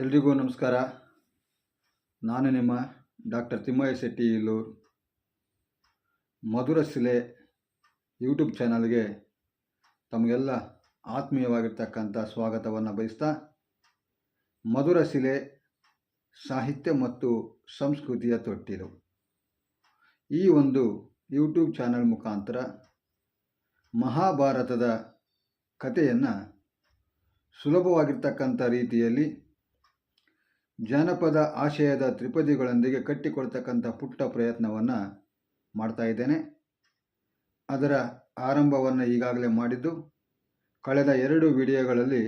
ಎಲ್ರಿಗೂ ನಮಸ್ಕಾರ. ನಾನು ನಿಮ್ಮ ಡಾಕ್ಟರ್ ತಿಮ್ಮಯ್ಯ ಶೆಟ್ಟಿ ಇಲ್ಲೂರು. ಮಧುರ ಶಿಲೆ ಯೂಟ್ಯೂಬ್ ಚಾನಲ್ಗೆ ತಮಗೆಲ್ಲ ಆತ್ಮೀಯವಾಗಿರ್ತಕ್ಕಂಥ ಸ್ವಾಗತವನ್ನು ಬಯಸ್ತಾ, ಮಧುರ ಶಿಲೆ ಸಾಹಿತ್ಯ ಮತ್ತು ಸಂಸ್ಕೃತಿಯ ತೊಟ್ಟಿಲು. ಈ ಒಂದು ಯೂಟ್ಯೂಬ್ ಚಾನಲ್ ಮುಖಾಂತರ ಮಹಾಭಾರತದ ಕಥೆಯನ್ನು ಸುಲಭವಾಗಿರ್ತಕ್ಕಂಥ ರೀತಿಯಲ್ಲಿ ಜಾನಪದ ಆಶಯದ ತ್ರಿಪದಿಗಳೊಂದಿಗೆ ಕಟ್ಟಿಕೊಳ್ತಕ್ಕಂಥ ಪುಟ್ಟ ಪ್ರಯತ್ನವನ್ನು ಮಾಡ್ತಾ ಇದ್ದೇನೆ. ಅದರ ಆರಂಭವನ್ನು ಈಗಾಗಲೇ ಮಾಡಿದ್ದು, ಕಳೆದ ಎರಡು ವಿಡಿಯೋಗಳಲ್ಲಿ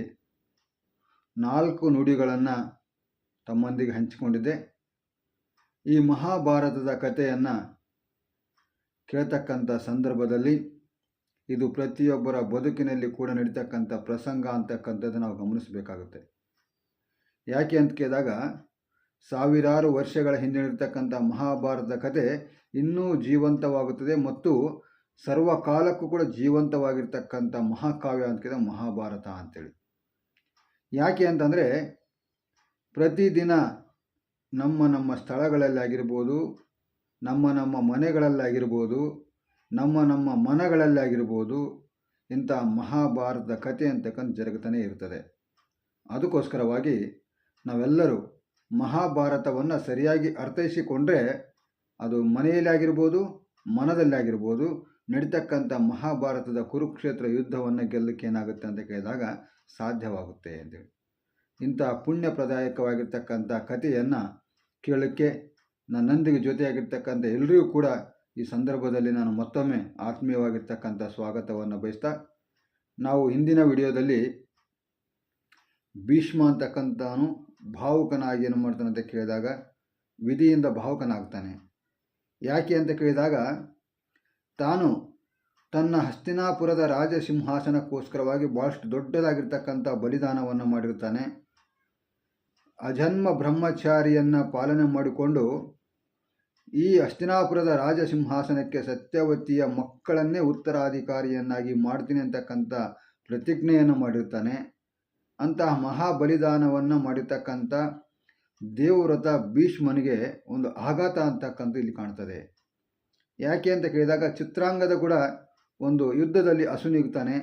ನಾಲ್ಕು ನುಡಿಗಳನ್ನು ತಮ್ಮೊಂದಿಗೆ ಹಂಚಿಕೊಂಡಿದ್ದೆ. ಈ ಮಹಾಭಾರತದ ಕಥೆಯನ್ನು ಕೇಳ್ತಕ್ಕಂಥ ಸಂದರ್ಭದಲ್ಲಿ ಇದು ಪ್ರತಿಯೊಬ್ಬರ ಬದುಕಿನಲ್ಲಿ ಕೂಡ ನಡೀತಕ್ಕಂಥ ಪ್ರಸಂಗ ಅಂತಕ್ಕಂಥದ್ದು ನಾವು ಗಮನಿಸಬೇಕಾಗುತ್ತೆ. ಯಾಕೆ ಅಂತ ಕೇಳಿದಾಗ ಸಾವಿರಾರು ವರ್ಷಗಳ ಹಿಂದೆ ಮಹಾಭಾರತ ಮಹಾಭಾರತದ ಕತೆ ಇನ್ನೂ ಜೀವಂತವಾಗುತ್ತದೆ ಮತ್ತು ಸರ್ವಕಾಲಕ್ಕೂ ಕೂಡ ಜೀವಂತವಾಗಿರ್ತಕ್ಕಂಥ ಮಹಾಕಾವ್ಯ ಅಂತ ಕೇಳಿದಾಗ ಮಹಾಭಾರತ ಅಂತೇಳಿ. ಯಾಕೆ ಅಂತಂದರೆ ಪ್ರತಿದಿನ ನಮ್ಮ ನಮ್ಮ ಸ್ಥಳಗಳಲ್ಲಿ ಆಗಿರ್ಬೋದು ನಮ್ಮ ನಮ್ಮ ಮನೆಗಳಲ್ಲಾಗಿರ್ಬೋದು, ನಮ್ಮ ನಮ್ಮ ಮನಗಳಲ್ಲಿ ಆಗಿರ್ಬೋದು ಇಂಥ ಮಹಾಭಾರತದ ಕಥೆ ಅಂತಕ್ಕಂಥ ಜರುಗುತ್ತಾನೆ ಇರ್ತದೆ. ಅದಕ್ಕೋಸ್ಕರವಾಗಿ ನಾವೆಲ್ಲರೂ ಮಹಾಭಾರತವನ್ನು ಸರಿಯಾಗಿ ಅರ್ಥೈಸಿಕೊಂಡ್ರೆ ಅದು ಮನೆಯಲ್ಲಿ ಆಗಿರ್ಬೋದು ಮನದಲ್ಲಿ ಆಗಿರ್ಬೋದು ನಡೀತಕ್ಕಂಥ ಮಹಾಭಾರತದ ಕುರುಕ್ಷೇತ್ರ ಯುದ್ಧವನ್ನು ಗೆಲ್ಲಕ್ಕೆ ಏನಾಗುತ್ತೆ ಅಂತ ಕೇಳಿದಾಗ ಸಾಧ್ಯವಾಗುತ್ತೆ ಅಂತೇಳಿ ಇಂಥ ಪುಣ್ಯಪ್ರದಾಯಕವಾಗಿರ್ತಕ್ಕಂಥ ಕಥೆಯನ್ನು ಕೇಳೋಕ್ಕೆ ನನ್ನೊಂದಿಗೆ ಜೊತೆಯಾಗಿರ್ತಕ್ಕಂಥ ಎಲ್ಲರಿಗೂ ಕೂಡ ಈ ಸಂದರ್ಭದಲ್ಲಿ ನಾನು ಮತ್ತೊಮ್ಮೆ ಆತ್ಮೀಯವಾಗಿರ್ತಕ್ಕಂಥ ಸ್ವಾಗತವನ್ನು ಬಯಸ್ತಾ, ನಾವು ಹಿಂದಿನ ವಿಡಿಯೋದಲ್ಲಿ ಭೀಷ್ಮ ಅಂತಕ್ಕಂಥವನು ಭಾವುಕನಾಗಿ ಏನು ಮಾಡ್ತಾನೆ ಅಂತ ಕೇಳಿದಾಗ ವಿಧಿಯಿಂದ ಭಾವುಕನಾಗ್ತಾನೆ. ಯಾಕೆ ಅಂತ ಕೇಳಿದಾಗ ತಾನು ತನ್ನ ಹಸ್ತಿನಾಪುರದ ರಾಜ ಸಿಂಹಾಸನಕ್ಕೋಸ್ಕರವಾಗಿ ಭಾಳಷ್ಟು ದೊಡ್ಡದಾಗಿರ್ತಕ್ಕಂಥ ಬಲಿದಾನವನ್ನು ಮಾಡಿರ್ತಾನೆ ಅಜನ್ಮ ಬ್ರಹ್ಮಚಾರಿಯನ್ನು ಪಾಲನೆ ಮಾಡಿಕೊಂಡು ಈ ಹಸ್ತಿನಾಪುರದ ರಾಜ ಸಿಂಹಾಸನಕ್ಕೆ ಸತ್ಯವತಿಯ ಮಕ್ಕಳನ್ನೇ ಉತ್ತರಾಧಿಕಾರಿಯನ್ನಾಗಿ ಮಾಡ್ತೀನಿ ಅಂತಕ್ಕಂಥ ಪ್ರತಿಜ್ಞೆಯನ್ನು ಮಾಡಿರ್ತಾನೆ ಅಂತಹ ಮಹಾಬಲಿದಾನವನ್ನು ಮಾಡಿರ್ತಕ್ಕಂಥ ದೇವವ್ರತ ಭೀಷ್ಮನಿಗೆ ಒಂದು ಆಘಾತ ಅಂತಕ್ಕಂಥ ಇಲ್ಲಿ ಕಾಣ್ತದೆ. ಯಾಕೆ ಅಂತ ಕೇಳಿದಾಗ ಚಿತ್ರಾಂಗದ ಕೂಡ ಒಂದು ಯುದ್ಧದಲ್ಲಿ ಅಸುನೀಗ್ತಾನೆ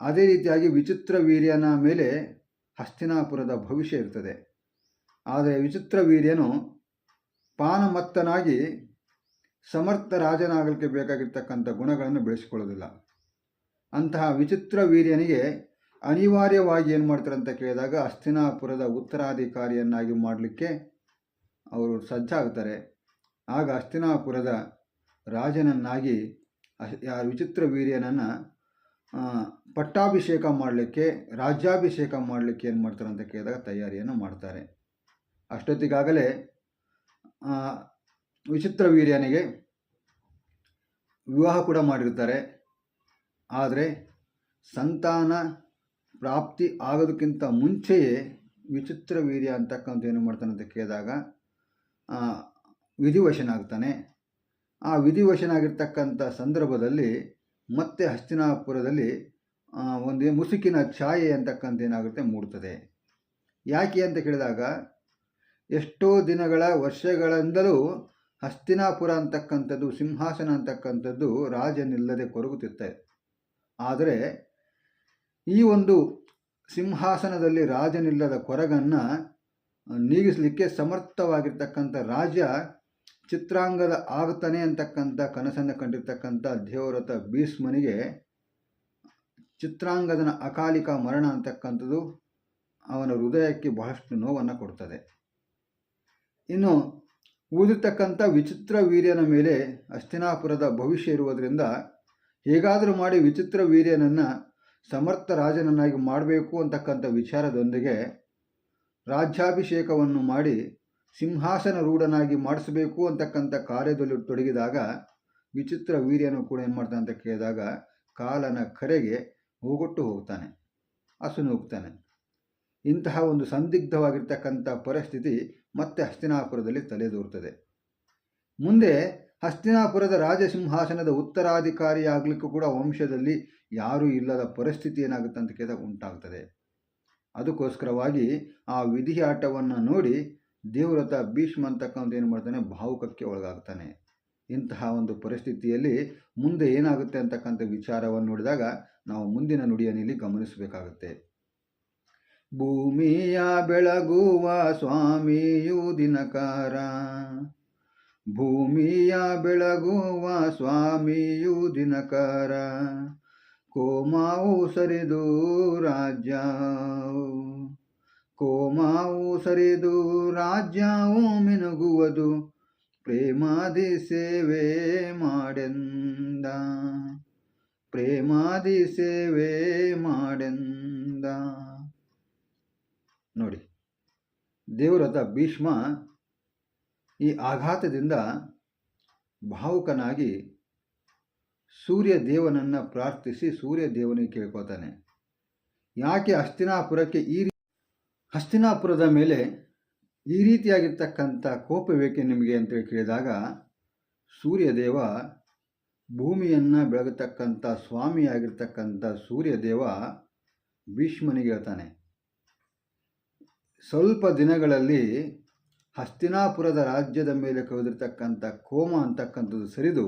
ಅದೇ ರೀತಿಯಾಗಿ ವಿಚಿತ್ರ ವೀರ್ಯನ ಮೇಲೆ ಹಸ್ತಿನಾಪುರದ ಭವಿಷ್ಯ ಇರ್ತದೆ. ಆದರೆ ವಿಚಿತ್ರ ವೀರ್ಯನು ಪಾನಮತ್ತನಾಗಿ ಸಮರ್ಥ ರಾಜನಾಗಲಿಕ್ಕೆ ಬೇಕಾಗಿರ್ತಕ್ಕಂಥ ಗುಣಗಳನ್ನು ಬೆಳೆಸಿಕೊಳ್ಳೋದಿಲ್ಲ. ಅಂತಹ ವಿಚಿತ್ರ ವೀರ್ಯನಿಗೆ ಅನಿವಾರ್ಯವಾಗಿ ಏನು ಮಾಡ್ತಾರೆ ಅಂತ ಕೇಳಿದಾಗ ಹಸ್ತಿನಾಪುರದ ಉತ್ತರಾಧಿಕಾರಿಯನ್ನಾಗಿ ಮಾಡಲಿಕ್ಕೆ ಅವರು ಸಜ್ಜಾಗ್ತಾರೆ ಆಗ ಹಸ್ತಿನಾಪುರದ ರಾಜನನ್ನಾಗಿ ಆ ವಿಚಿತ್ರ ವೀರ್ಯನನ್ನು ಪಟ್ಟಾಭಿಷೇಕ ಮಾಡಲಿಕ್ಕೆ, ರಾಜ್ಯಾಭಿಷೇಕ ಮಾಡಲಿಕ್ಕೆ ಏನು ಮಾಡ್ತಾರೆ ಅಂತ ಕೇಳಿದಾಗ ತಯಾರಿಯನ್ನು ಮಾಡ್ತಾರೆ. ಅಷ್ಟೊತ್ತಿಗಾಗಲೇ ವಿಚಿತ್ರ ವೀರ್ಯನಿಗೆ ವಿವಾಹ ಕೂಡ ಮಾಡಿರ್ತಾರೆ. ಆದರೆ ಸಂತಾನ ಪ್ರಾಪ್ತಿ ಆಗೋದಕ್ಕಿಂತ ಮುಂಚೆಯೇ ವಿಚಿತ್ರ ವೀರ್ಯ ಅಂತಕ್ಕಂಥ ಏನು ಮಾಡ್ತಾನೆ ಅಂತ ಕೇಳಿದಾಗ ವಿಧಿವಶನಾಗ್ತಾನೆ ಆ ವಿಧಿವಶನಾಗಿರ್ತಕ್ಕಂಥ ಸಂದರ್ಭದಲ್ಲಿ ಮತ್ತೆ ಹಸ್ತಿನಾಪುರದಲ್ಲಿ ಒಂದು ಮುಸುಕಿನ ಛಾಯೆ ಅಂತಕ್ಕಂಥ ಏನಾಗುತ್ತೆ ಮೂಡ್ತದೆ. ಯಾಕೆ ಅಂತ ಕೇಳಿದಾಗ, ಎಷ್ಟೋ ದಿನಗಳ, ವರ್ಷಗಳಿಂದಲೂ ಹಸ್ತಿನಾಪುರ ಅಂತಕ್ಕಂಥದ್ದು, ಸಿಂಹಾಸನ ಅಂತಕ್ಕಂಥದ್ದು ರಾಜನಿಲ್ಲದೆ ಕೊರಗುತ್ತಿತ್ತೆ. ಆದರೆ ಈ ಒಂದು ಸಿಂಹಾಸನದಲ್ಲಿ ರಾಜನಿಲ್ಲದ ಕೊರಗನ್ನು ನೀಗಿಸಲಿಕ್ಕೆ ಸಮರ್ಥವಾಗಿರ್ತಕ್ಕಂಥ ರಾಜ ಚಿತ್ರಾಂಗದ ಆಗ್ತಾನೆ ಅಂತಕ್ಕಂಥ ಕನಸನ್ನು ಕಂಡಿರ್ತಕ್ಕಂಥ ದೇವರಥ ಭೀಷ್ಮನಿಗೆ ಚಿತ್ರಾಂಗದನ ಅಕಾಲಿಕ ಮರಣ ಅಂತಕ್ಕಂಥದ್ದು ಅವನ ಹೃದಯಕ್ಕೆ ಬಹಳಷ್ಟು ನೋವನ್ನು ಕೊಡ್ತದೆ. ಇನ್ನು ಊದಿರ್ತಕ್ಕಂಥ ವಿಚಿತ್ರ ವೀರ್ಯನ ಮೇಲೆ ಅಸ್ತಿನಾಪುರದ ಭವಿಷ್ಯ ಇರುವುದರಿಂದ ಹೇಗಾದರೂ ಮಾಡಿ ವಿಚಿತ್ರ ವೀರ್ಯನನ್ನು ಸಮರ್ಥ ರಾಜನನ್ನಾಗಿ ಮಾಡಬೇಕು ಅಂತಕ್ಕಂಥ ವಿಚಾರದೊಂದಿಗೆ ರಾಜ್ಯಾಭಿಷೇಕವನ್ನು ಮಾಡಿ ಸಿಂಹಾಸನ ರೂಢನಾಗಿ ಮಾಡಿಸಬೇಕು ಅಂತಕ್ಕಂಥ ಕಾರ್ಯದಲ್ಲಿ ತೊಡಗಿದಾಗ ವಿಚಿತ್ರ ವೀರ್ಯನು ಕೂಡ ಏನು ಮಾಡ್ತಾನೆ ಅಂತ ಕೇಳಿದಾಗ ಕಾಲನ ಕರೆಗೆ ಹೋಗೊಟ್ಟು ಹೋಗ್ತಾನೆ, ಹಸುನು ಹೋಗ್ತಾನೆ. ಇಂತಹ ಒಂದು ಸಂದಿಗ್ಧವಾಗಿರ್ತಕ್ಕಂಥ ಪರಿಸ್ಥಿತಿ ಮತ್ತೆ ಹಸ್ತಿನಾಪುರದಲ್ಲಿ ತಲೆದೋರ್ತದೆ. ಮುಂದೆ ಹಸ್ತಿನಾಪುರದ ರಾಜಸಿಂಹಾಸನದ ಉತ್ತರಾಧಿಕಾರಿಯಾಗಲಿಕ್ಕೂ ಕೂಡ ವಂಶದಲ್ಲಿ ಯಾರೂ ಇಲ್ಲದ ಪರಿಸ್ಥಿತಿ ಏನಾಗುತ್ತೆ ಅಂತ ಕೇಳಿದಾಗ ಉಂಟಾಗ್ತದೆ. ಅದಕ್ಕೋಸ್ಕರವಾಗಿ ಆ ವಿಧಿಯಾಟವನ್ನು ನೋಡಿ ದೇವ್ರತ ಭೀಷ್ಮ ಅಂತಕ್ಕಂಥ ಏನು ಮಾಡ್ತಾನೆ, ಭಾವುಕಕ್ಕೆ ಒಳಗಾಗ್ತಾನೆ. ಇಂತಹ ಒಂದು ಪರಿಸ್ಥಿತಿಯಲ್ಲಿ ಮುಂದೆ ಏನಾಗುತ್ತೆ ಅಂತಕ್ಕಂಥ ವಿಚಾರವನ್ನು ನೋಡಿದಾಗ ನಾವು ಮುಂದಿನ ನುಡಿಯನ್ನಿಲ್ಲಿ ಗಮನಿಸಬೇಕಾಗುತ್ತೆ. ಭೂಮಿಯ ಬೆಳಗುವ ಸ್ವಾಮಿಯು ದಿನಕಾರ ಭೂಮಿಯ ಬೆಳಗುವ ಸ್ವಾಮಿಯು ದಿನಕರ. ಕೋಮಾವು ಸರಿದು ರಾಜ್ಯ ಕೋಮಾವು ಸರಿದು ರಾಜ್ಯವು ಮಿನುಗುವುದು. ಪ್ರೇಮಾದಿ ಸೇವೆ ಮಾಡೆಂದ. ಪ್ರೇಮಾದಿ ಸೇವೆ ಮಾಡೆಂದ. ನೋಡಿ ದೇವರಥ ಭೀಷ್ಮ ಈ ಆಘಾತದಿಂದ ಭಾವುಕನಾಗಿ ಸೂರ್ಯ ದೇವನನ್ನು ಪ್ರಾರ್ಥಿಸಿ ಸೂರ್ಯ ದೇವನಿಗೆ ಕೇಳ್ಕೊತಾನೆ ಯಾಕೆ ಹಸ್ತಿನಾಪುರಕ್ಕೆ ಈ ಹಸ್ತಿನಾಪುರದ ಮೇಲೆ ಈ ರೀತಿಯಾಗಿರ್ತಕ್ಕಂಥ ಕೋಪವೇಕೆ ನಿಮಗೆ ಅಂತೇಳಿ ಕೇಳಿದಾಗ ಸೂರ್ಯದೇವ ಭೂಮಿಯನ್ನು ಬೆಳಗತಕ್ಕಂಥ ಸ್ವಾಮಿಯಾಗಿರ್ತಕ್ಕಂಥ ಸೂರ್ಯದೇವ ಭೀಷ್ಮನಿಗೆ ಹೇಳ್ತಾನೆ. ಸ್ವಲ್ಪ ದಿನಗಳಲ್ಲಿ ಹಸ್ತಿನಾಪುರದ ರಾಜ್ಯದ ಮೇಲೆ ಕವಿದಿರ್ತಕ್ಕಂಥ ಕೋಮ ಅಂತಕ್ಕಂಥದ್ದು ಸರಿದು,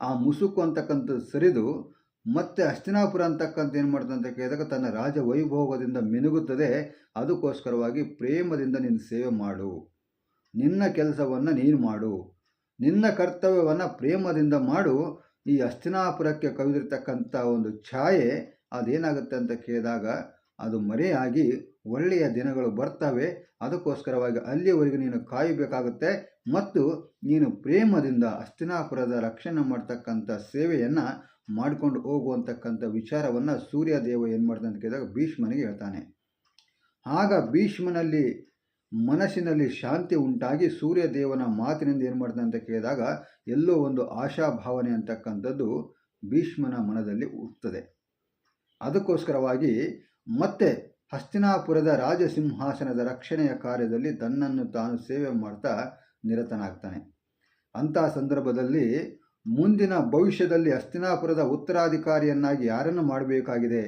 ಆ ಮುಸುಕು ಅಂತಕ್ಕಂಥದ್ದು ಸರಿದು, ಮತ್ತೆ ಹಸ್ತಿನಾಪುರ ಅಂತಕ್ಕಂಥ ಏನು ಮಾಡ್ತದೆ ಅಂತ ಕೇಳಿದಾಗ ತನ್ನ ರಾಜ ವೈಭೋಗದಿಂದ ಮಿನುಗುತ್ತದೆ. ಅದಕ್ಕೋಸ್ಕರವಾಗಿ ಪ್ರೇಮದಿಂದ ನಿನ್ನ ಸೇವೆ ಮಾಡು. ನಿನ್ನ ಕೆಲಸವನ್ನು ನೀನು ಮಾಡು. ನಿನ್ನ ಕರ್ತವ್ಯವನ್ನು ಪ್ರೇಮದಿಂದ ಮಾಡು. ಈ ಹಸ್ತಿನಾಪುರಕ್ಕೆ ಕವಿದಿರ್ತಕ್ಕಂಥ ಒಂದು ಛಾಯೆ ಅದೇನಾಗುತ್ತೆ ಅಂತ ಕೇಳಿದಾಗ ಅದು ಮರೆಯಾಗಿ ಒಳ್ಳೆಯ ದಿನಗಳು ಬರ್ತವೆ. ಅದಕ್ಕೋಸ್ಕರವಾಗಿ ಅಲ್ಲಿಯವರೆಗೆ ನೀನು ಕಾಯಬೇಕಾಗುತ್ತೆ ಮತ್ತು ನೀನು ಪ್ರೇಮದಿಂದ ಅಸ್ತಿನಾಪುರದ ರಕ್ಷಣೆ ಮಾಡ್ತಕ್ಕಂಥ ಸೇವೆಯನ್ನು ಮಾಡಿಕೊಂಡು ಹೋಗುವಂತಕ್ಕಂಥ ವಿಚಾರವನ್ನು ಸೂರ್ಯದೇವ ಏನು ಮಾಡ್ತಾನೆ ಅಂತ ಕೇಳಿದಾಗ ಭೀಷ್ಮನಿಗೆ ಹೇಳ್ತಾನೆ. ಆಗ ಭೀಷ್ಮನಲ್ಲಿ ಮನಸ್ಸಿನಲ್ಲಿ ಶಾಂತಿ ಉಂಟಾಗಿ ಸೂರ್ಯದೇವನ ಮಾತಿನಿಂದ ಏನು ಮಾಡ್ತಾನೆ ಅಂತ ಕೇಳಿದಾಗ ಎಲ್ಲೋ ಒಂದು ಆಶಾಭಾವನೆ ಅಂತಕ್ಕಂಥದ್ದು ಭೀಷ್ಮನ ಮನದಲ್ಲಿ ಹುಟ್ಟುತ್ತದೆ. ಅದಕ್ಕೋಸ್ಕರವಾಗಿ ಮತ್ತೆ ಹಸ್ತಿನಾಪುರದ ರಾಜಸಿಂಹಾಸನದ ರಕ್ಷಣೆಯ ಕಾರ್ಯದಲ್ಲಿ ತನ್ನನ್ನು ತಾನು ಸೇವೆ ಮಾಡ್ತಾ ನಿರತನಾಗ್ತಾನೆ. ಅಂಥ ಸಂದರ್ಭದಲ್ಲಿ ಮುಂದಿನ ಭವಿಷ್ಯದಲ್ಲಿ ಹಸ್ತಿನಾಪುರದ ಉತ್ತರಾಧಿಕಾರಿಯನ್ನಾಗಿ ಯಾರನ್ನು ಮಾಡಬೇಕಾಗಿದೆ?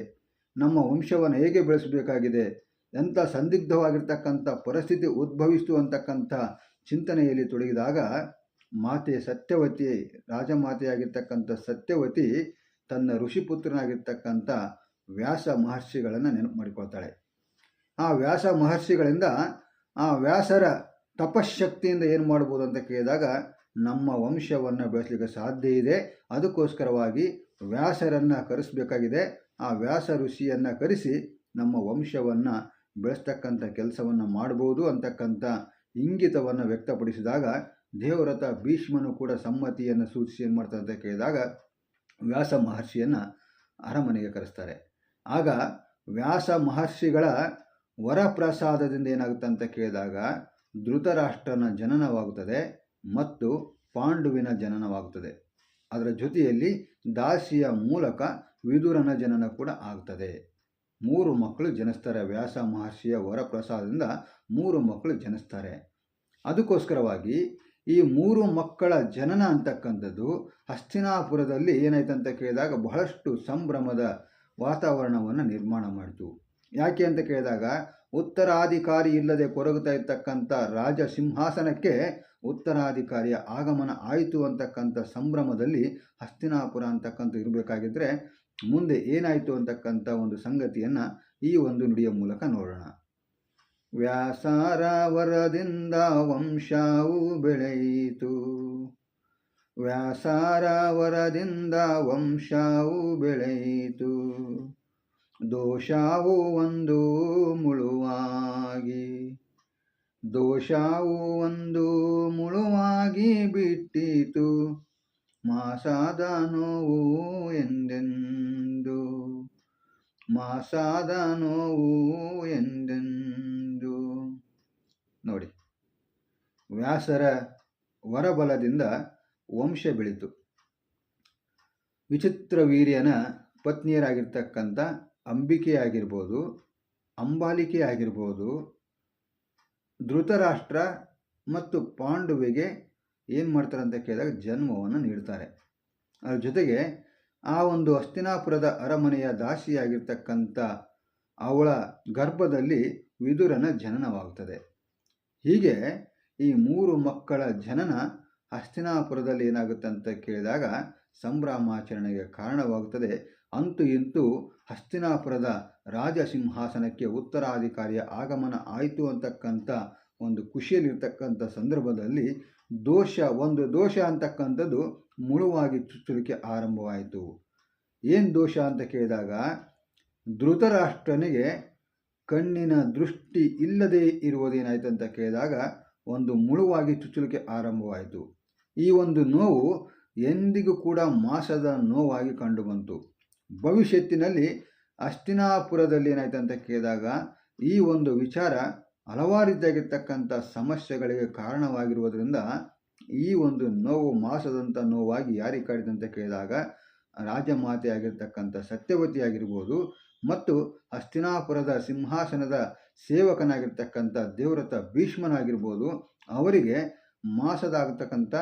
ನಮ್ಮ ವಂಶವನ್ನು ಹೇಗೆ ಬೆಳೆಸಬೇಕಾಗಿದೆ? ಎಂಥ ಸಂದಿಗ್ಧವಾಗಿರ್ತಕ್ಕಂಥ ಪರಿಸ್ಥಿತಿ ಉದ್ಭವಿಸ್ತು ಅಂತಕ್ಕಂಥ ಚಿಂತನೆಯಲ್ಲಿ ತೊಡಗಿದಾಗ ಮಾತೆ ಸತ್ಯವತಿ, ರಾಜಮಾತೆಯಾಗಿರ್ತಕ್ಕಂಥ ಸತ್ಯವತಿ ತನ್ನ ಋಷಿಪುತ್ರನಾಗಿರ್ತಕ್ಕಂಥ ವ್ಯಾಸ ಮಹರ್ಷಿಗಳನ್ನು ನೆನಪು ಮಾಡಿಕೊಳ್ತಾಳೆ. ಆ ವ್ಯಾಸ ಮಹರ್ಷಿಗಳಿಂದ ಆ ವ್ಯಾಸರ ತಪಶಕ್ತಿಯಿಂದ ಏನು ಮಾಡ್ಬೋದು ಅಂತ ಕೇಳಿದಾಗ, ನಮ್ಮ ವಂಶವನ್ನು ಬೆಳೆಸಲಿಕ್ಕೆ ಸಾಧ್ಯ ಇದೆ. ಅದಕ್ಕೋಸ್ಕರವಾಗಿ ವ್ಯಾಸರನ್ನು ಕರೆಸಬೇಕಾಗಿದೆ. ಆ ವ್ಯಾಸ ಋಷಿಯನ್ನು ಕರೆಸಿ ನಮ್ಮ ವಂಶವನ್ನು ಬೆಳೆಸ್ತಕ್ಕಂಥ ಕೆಲಸವನ್ನು ಮಾಡ್ಬೋದು ಅಂತಕ್ಕಂಥ ಇಂಗಿತವನ್ನು ವ್ಯಕ್ತಪಡಿಸಿದಾಗ ದೇವರಥ ಭೀಷ್ಮನು ಕೂಡ ಸಮ್ಮತಿಯನ್ನು ಸೂಚಿಸಿ ಏನು ಮಾಡ್ತಾರೆ ಅಂತ ಕೇಳಿದಾಗ, ವ್ಯಾಸ ಮಹರ್ಷಿಯನ್ನು ಅರಮನೆಗೆ ಕರೆಸ್ತಾರೆ. ಆಗ ವ್ಯಾಸ ಮಹರ್ಷಿಗಳ ವರಪ್ರಸಾದದಿಂದ ಏನಾಗುತ್ತೆ ಅಂತ ಕೇಳಿದಾಗ ಧೃತರಾಷ್ಟ್ರನ ಜನನವಾಗುತ್ತದೆ ಮತ್ತು ಪಾಂಡುವಿನ ಜನನವಾಗುತ್ತದೆ. ಅದರ ಜೊತೆಯಲ್ಲಿ ದಾಸಿಯ ಮೂಲಕ ವಿದುರನ ಜನನ ಕೂಡ ಆಗ್ತದೆ. ಮೂರು ಮಕ್ಕಳು ಜನಿಸ್ತಾರೆ ವ್ಯಾಸ ಮಹರ್ಷಿಯ ವರಪ್ರಸಾದದಿಂದ ಮೂರು ಮಕ್ಕಳು ಜನಿಸ್ತಾರೆ ಅದಕ್ಕೋಸ್ಕರವಾಗಿ ಈ ಮೂರು ಮಕ್ಕಳ ಜನನ ಅಂತಕ್ಕಂಥದ್ದು ಹಸ್ತಿನಾಪುರದಲ್ಲಿ ಏನಾಯ್ತಂತ ಕೇಳಿದಾಗ ಬಹಳಷ್ಟು ಸಂಭ್ರಮದ ವಾತಾವರಣವನ್ನು ನಿರ್ಮಾಣ ಮಾಡಿತು. ಯಾಕೆ ಅಂತ ಕೇಳಿದಾಗ, ಉತ್ತರಾಧಿಕಾರಿ ಇಲ್ಲದೆ ಕೊರಗುತ್ತಾ ಇರ್ತಕ್ಕಂಥ ರಾಜ ಸಿಂಹಾಸನಕ್ಕೆ ಉತ್ತರಾಧಿಕಾರಿಯ ಆಗಮನ ಆಯಿತು ಅಂತಕ್ಕಂಥ ಸಂಭ್ರಮದಲ್ಲಿ ಹಸ್ತಿನಾಪುರ ಅಂತಕ್ಕಂಥ ಇರಬೇಕಾಗಿದ್ದರೆ ಮುಂದೆ ಏನಾಯಿತು ಅಂತಕ್ಕಂಥ ಒಂದು ಸಂಗತಿಯನ್ನು ಈ ಒಂದು ನುಡಿಯ ಮೂಲಕ ನೋಡೋಣ. ವ್ಯಾಸಾರ ವರದಿಂದ ವಂಶವು ಬೆಳೆಯಿತು. ವ್ಯಾಸಾರ ವರದಿಂದ ವಂಶವು ಬೆಳೆಯಿತು. ದೋಷವು ಒಂದು ಮುಳುವಾಗಿ, ದೋಷವು ಒಂದು ಮುಳುವಾಗಿ ಬಿಟ್ಟಿತು. ಮಾಸಾದ ನೋವು ಎಂದೆಂದು, ಮಾಸಾದ ನೋವು ಎಂದೆಂದು. ನೋಡಿ, ವ್ಯಾಸರ ವರಬಲದಿಂದ ವಂಶ ಬೆಳೀತು. ವಿಚಿತ್ರ ವೀರ್ಯನ ಪತ್ನಿಯರಾಗಿರ್ತಕ್ಕಂಥ ಅಂಬಿಕೆ ಆಗಿರ್ಬೋದು ಅಂಬಾಲಿಕೆ ಆಗಿರ್ಬೋದು, ಧೃತರಾಷ್ಟ್ರ ಮತ್ತು ಪಾಂಡುವಿಗೆ ಏನು ಮಾಡ್ತಾರೆ ಅಂತ ಕೇಳಿದಾಗ ಜನ್ಮವನ್ನು ನೀಡ್ತಾರೆ. ಅದ್ರ ಜೊತೆಗೆ ಆ ಒಂದು ಹಸ್ತಿನಾಪುರದ ಅರಮನೆಯ ದಾಸಿಯಾಗಿರ್ತಕ್ಕಂಥ ಅವಳ ಗರ್ಭದಲ್ಲಿ ವಿದುರನ ಜನನವಾಗುತ್ತದೆ ಹೀಗೆ ಈ ಮೂರು ಮಕ್ಕಳ ಜನನ ಹಸ್ತಿನಾಪುರದಲ್ಲಿ ಏನಾಗುತ್ತೆ ಅಂತ ಕೇಳಿದಾಗ ಸಂಭ್ರಮಾಚರಣೆಗೆ ಕಾರಣವಾಗುತ್ತದೆ. ಅಂತೂ ಇಂತೂ ಹಸ್ತಿನಾಪುರದ ರಾಜ ಸಿಂಹಾಸನಕ್ಕೆ ಉತ್ತರಾಧಿಕಾರಿಯ ಆಗಮನ ಆಯಿತು ಅಂತಕ್ಕಂಥ ಒಂದು ಖುಷಿಯಲ್ಲಿರ್ತಕ್ಕಂಥ ಸಂದರ್ಭದಲ್ಲಿ ದೋಷ, ಒಂದು ದೋಷ ಅಂತಕ್ಕಂಥದ್ದು ಮುಳುವಾಗಿ ಚುಚ್ಚಲಿಕ್ಕೆ ಆರಂಭವಾಯಿತು. ಏನು ದೋಷ ಅಂತ ಕೇಳಿದಾಗ ಧೃತರಾಷ್ಟ್ರನಿಗೆ ಕಣ್ಣಿನ ದೃಷ್ಟಿ ಇಲ್ಲದೇ ಇರುವುದೇನಾಯಿತು ಅಂತ ಕೇಳಿದಾಗ ಒಂದು ಮುಳುವಾಗಿ ಚುಚ್ಚಲಿಕ್ಕೆ ಆರಂಭವಾಯಿತು. ಈ ಒಂದು ನೋವು ಎಂದಿಗೂ ಕೂಡ ಮಾಸದ ನೋವಾಗಿ ಕಂಡುಬಂತು ಭವಿಷ್ಯತ್ತಿನಲ್ಲಿ ಅಸ್ತಿನಾಪುರದಲ್ಲಿ ಏನಾಯ್ತು ಅಂತ ಕೇಳಿದಾಗ ಈ ಒಂದು ವಿಚಾರ ಹಲವಾರು ರೀತಿಯಾಗಿರ್ತಕ್ಕಂಥ ಸಮಸ್ಯೆಗಳಿಗೆ ಕಾರಣವಾಗಿರುವುದರಿಂದ ಈ ಒಂದು ನೋವು ಮಾಸದಂಥ ನೋವಾಗಿ ಯಾರಿಗೆ ಕಾಡಿದಂತ ಕೇಳಿದಾಗ ಸತ್ಯವತಿ ಆಗಿರ್ಬೋದು ಮತ್ತು ಹಸ್ತಿನಾಪುರದ ಸಿಂಹಾಸನದ ಸೇವಕನಾಗಿರ್ತಕ್ಕಂಥ ದೇವ್ರತ ಭೀಷ್ಮನಾಗಿರ್ಬೋದು ಅವರಿಗೆ ಮಾಸದಾಗತಕ್ಕಂಥ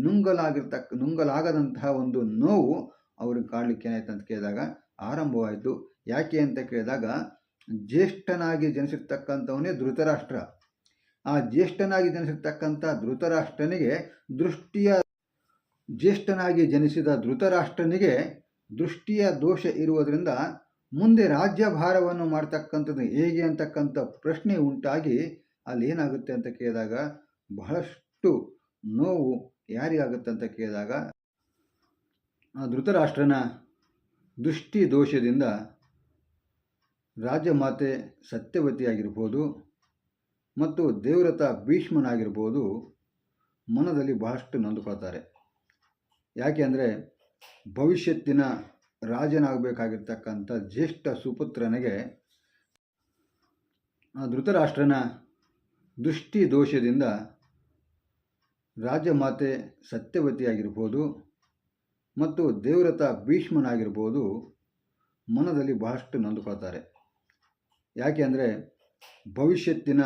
ನುಂಗಲಾಗಿರ್ತಕ್ಕ, ನುಂಗಲಾಗದಂತಹ ಒಂದು ನೋವು ಅವ್ರಿಗೆ ಕಾಡಲಿಕ್ಕೆ ಏನಾಯ್ತು ಅಂತ ಕೇಳಿದಾಗ ಆರಂಭವಾಯಿತು. ಯಾಕೆ ಅಂತ ಕೇಳಿದಾಗ ಜ್ಯೇಷ್ಠನಾಗಿ ಜನಿಸಿರ್ತಕ್ಕಂಥವನೇ ಧೃತರಾಷ್ಟ್ರ. ಆ ಜ್ಯೇಷ್ಠನಾಗಿ ಜನಿಸಿರ್ತಕ್ಕಂಥ ಧೃತರಾಷ್ಟ್ರನಿಗೆ ದೃಷ್ಟಿಯ ಜ್ಯೇಷ್ಠನಾಗಿ ಜನಿಸಿದ ಧೃತರಾಷ್ಟ್ರನಿಗೆ ದೃಷ್ಟಿಯ ದೋಷ ಇರುವುದರಿಂದ ಮುಂದೆ ರಾಜ್ಯಭಾರವನ್ನು ಮಾಡ್ತಕ್ಕಂಥದ್ದು ಹೇಗೆ ಅಂತಕ್ಕಂಥ ಪ್ರಶ್ನೆ ಉಂಟಾಗಿ ಅಲ್ಲಿ ಏನಾಗುತ್ತೆ ಅಂತ ಕೇಳಿದಾಗ ಬಹಳಷ್ಟು ನೋವು ಯಾರಿಗಾಗುತ್ತೆ ಅಂತ ಕೇಳಿದಾಗ ಧೃತರಾಷ್ಟ್ರನ ದೃಷ್ಟಿ ದೋಷದಿಂದ ರಾಜಮಾತೆ ಸತ್ಯವತಿಯಾಗಿರ್ಬೋದು ಮತ್ತು ದೇವ್ರತ ಭೀಷ್ಮನಾಗಿರ್ಬೋದು ಮನದಲ್ಲಿ ಬಹಳಷ್ಟು ನೊಂದುಕೊಳ್ತಾರೆ. ಯಾಕೆ ಅಂದರೆ ಭವಿಷ್ಯತ್ತಿನ ರಾಜನಾಗಬೇಕಾಗಿರ್ತಕ್ಕಂಥ ಜ್ಯೇಷ್ಠ ಸುಪುತ್ರನಿಗೆ ಧೃತರಾಷ್ಟ್ರನ ದೃಷ್ಟಿ ದೋಷದಿಂದ ರಾಜಮಾತೆ ಸತ್ಯವತಿಯಾಗಿರ್ಬೋದು ಮತ್ತು ದೇವ್ರತ ಭೀಷ್ಮನಾಗಿರ್ಬೋದು ಮನದಲ್ಲಿ ಬಹಳಷ್ಟು ನೊಂದುಕೊಳ್ತಾರೆ. ಯಾಕೆ ಅಂದರೆ ಭವಿಷ್ಯತ್ತಿನ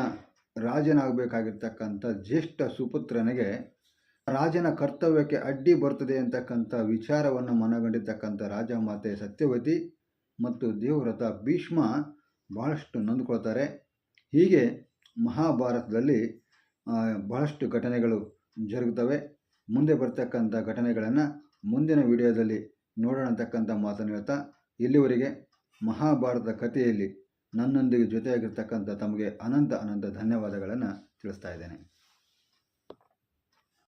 ರಾಜನಾಗಬೇಕಾಗಿರ್ತಕ್ಕಂಥ ಜ್ಯೇಷ್ಠ ಸುಪುತ್ರನಿಗೆ ರಾಜನ ಕರ್ತವ್ಯಕ್ಕೆ ಅಡ್ಡಿ ಬರ್ತದೆ ಅಂತಕ್ಕಂಥ ವಿಚಾರವನ್ನು ಮನಗಂಡಿರ್ತಕ್ಕಂಥ ರಾಜಮಾತೆ ಸತ್ಯವತಿ ಮತ್ತು ದೇವ್ರತ ಭೀಷ್ಮ ಬಹಳಷ್ಟು ನೊಂದುಕೊಳ್ತಾರೆ. ಹೀಗೆ ಮಹಾಭಾರತದಲ್ಲಿ ಬಹಳಷ್ಟು ಘಟನೆಗಳು ಜರುಗುತ್ತವೆ. ಮುಂದೆ ಬರ್ತಕ್ಕಂಥ ಘಟನೆಗಳನ್ನು ಮುಂದಿನ ವಿಡಿಯೋದಲ್ಲಿ ನೋಡೋಣ ಅಂತಕ್ಕಂಥ ಮಾತನ್ನು ಹೇಳ್ತಾ, ಇಲ್ಲಿವರೆಗೆ ಮಹಾಭಾರತ ಕಥೆಯಲ್ಲಿ ನನ್ನೊಂದಿಗೆ ಜೊತೆಯಾಗಿರ್ತಕ್ಕಂಥ ತಮಗೆ ಅನಂತ ಅನಂತ ಧನ್ಯವಾದಗಳನ್ನು ತಿಳಿಸ್ತಾ ಇದ್ದೇನೆ.